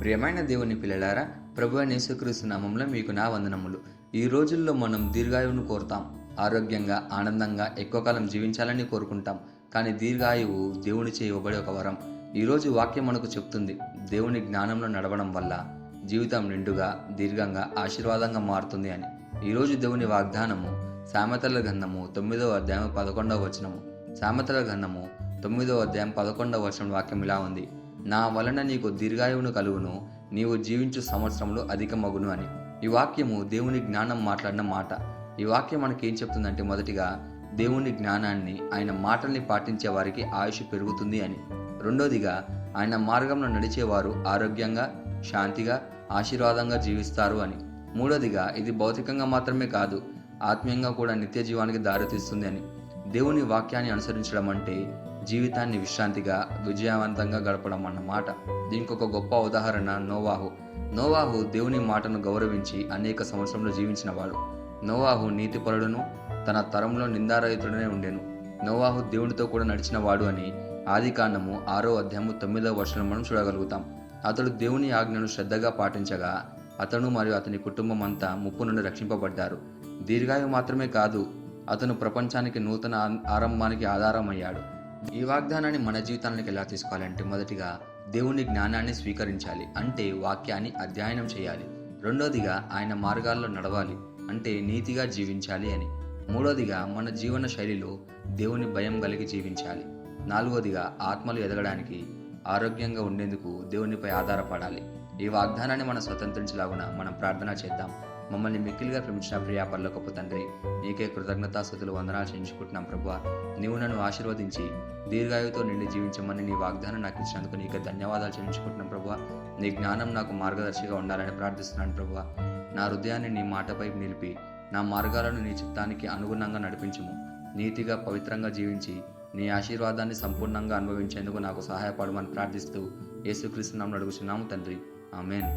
ప్రియమైన దేవుని పిల్లలారా ప్రభు అయిన యేసుక్రీస్తు నామంలో మీకు నా వందనములు. ఈ రోజుల్లో మనం దీర్ఘాయువును కోరుతాం. ఆరోగ్యంగా ఆనందంగా ఎక్కువ కాలం జీవించాలని కోరుకుంటాం. కానీ దీర్ఘాయువు దేవుని ఇవ్వబడే ఒక వరం. ఈరోజు వాక్యం మనకు చెప్తుంది దేవుని జ్ఞానంలో నడవడం వల్ల జీవితం నిండుగా దీర్ఘంగా ఆశీర్వాదంగా మారుతుంది అని. ఈరోజు దేవుని వాగ్దానము సామెతల గంధము తొమ్మిదవ అధ్యాయం పదకొండవ వచనము. సామెతల గంధము తొమ్మిదవ అధ్యాయం పదకొండవ వచనం వాక్యం ఇలా ఉంది. నా వలన నీకు దీర్ఘాయువును కలుగును నీవు జీవించు సంవత్సరములు అధికమగును అని. ఈ వాక్యము దేవుని జ్ఞానం మాట్లాడిన మాట. ఈ వాక్యం మనకి ఏం చెప్తుందంటే మొదటిగా దేవుని జ్ఞానాన్ని ఆయన మాటల్ని పాటించే వారికి ఆయుష్ పెరుగుతుంది అని. రెండోదిగా ఆయన మార్గంలో నడిచేవారు ఆరోగ్యంగా శాంతిగా ఆశీర్వాదంగా జీవిస్తారు అని. మూడోదిగా ఇది భౌతికంగా మాత్రమే కాదు ఆత్మీయంగా కూడా నిత్య జీవానికి దారితీస్తుంది అని. దేవుని వాక్యాన్ని అనుసరించడం అంటే జీవితాన్ని విశ్రాంతిగా విజయవంతంగా గడపడం అన్నమాట దీనికి ఒక గొప్ప ఉదాహరణ నోవాహు. నోవాహు దేవుని మాటను గౌరవించి అనేక సంవత్సరంలో జీవించినవాడు నోవాహు నీతిపరుడును తన తరంలో నిందారహితుడనే ఉండెను. నోవాహు దేవునితో కూడా నడిచినవాడు అని ఆది కాండము ఆరో అధ్యాయము తొమ్మిదవ వర్షం మనం చూడగలుగుతాం. అతడు దేవుని ఆజ్ఞను శ్రద్ధగా పాటించగా అతను మరియు అతని కుటుంబం అంతా ముప్పు నుండి రక్షింపబడ్డారు. దీర్ఘాయు మాత్రమే కాదు అతను ప్రపంచానికి నూతన ఆరంభానికి ఆధారమయ్యాడు. ఈ వాగ్దానాన్ని మన జీవితానికి ఎలా తీసుకోవాలంటే మొదటిగా దేవుని జ్ఞానాన్ని స్వీకరించాలి. అంటే వాక్యాన్ని అధ్యయనం చేయాలి. రెండోదిగా ఆయన మార్గాల్లో నడవాలి. అంటే నీతిగా జీవించాలి అని. మూడోదిగా మన జీవన శైలిలో దేవుని భయం కలిగి జీవించాలి. నాలుగోదిగా ఆత్మలు ఎదగడానికి ఆరోగ్యంగా ఉండేందుకు దేవునిపై ఆధారపడాలి. ఈ వాగ్దానాన్ని మనం స్వతంత్రించలాగున మనం ప్రార్థన చేద్దాం. మమ్మల్ని మిక్కిలిగా ప్రేమించిన ప్రియా పర్లోకపు తండ్రి నీకే కృతజ్ఞతాస్థుతులు వందనాలు చేయించుకుంటున్నాం ప్రభా నీవు నన్ను ఆశీర్వదించి దీర్ఘాయువుతో నిండి జీవించమని నీ వాగ్దానం నాకు ఇచ్చినందుకు నీకు ధన్యవాదాలు చేయించుకుంటున్నాం ప్రభా నీ జ్ఞానం నాకు మార్గదర్శిగా ఉండాలని ప్రార్థిస్తున్నాను ప్రభా నా హృదయాన్ని నీ మాటపై నిలిపి నా మార్గాలను నీ చిత్తానికి అనుగుణంగా నడిపించుము. నీతిగా పవిత్రంగా జీవించి నీ ఆశీర్వాదాన్ని సంపూర్ణంగా అనుభవించేందుకు నాకు సహాయపడమని ప్రార్థిస్తూ యేసుక్రీస్తు నామం అడుగుచున్నాము తండ్రి. Amen.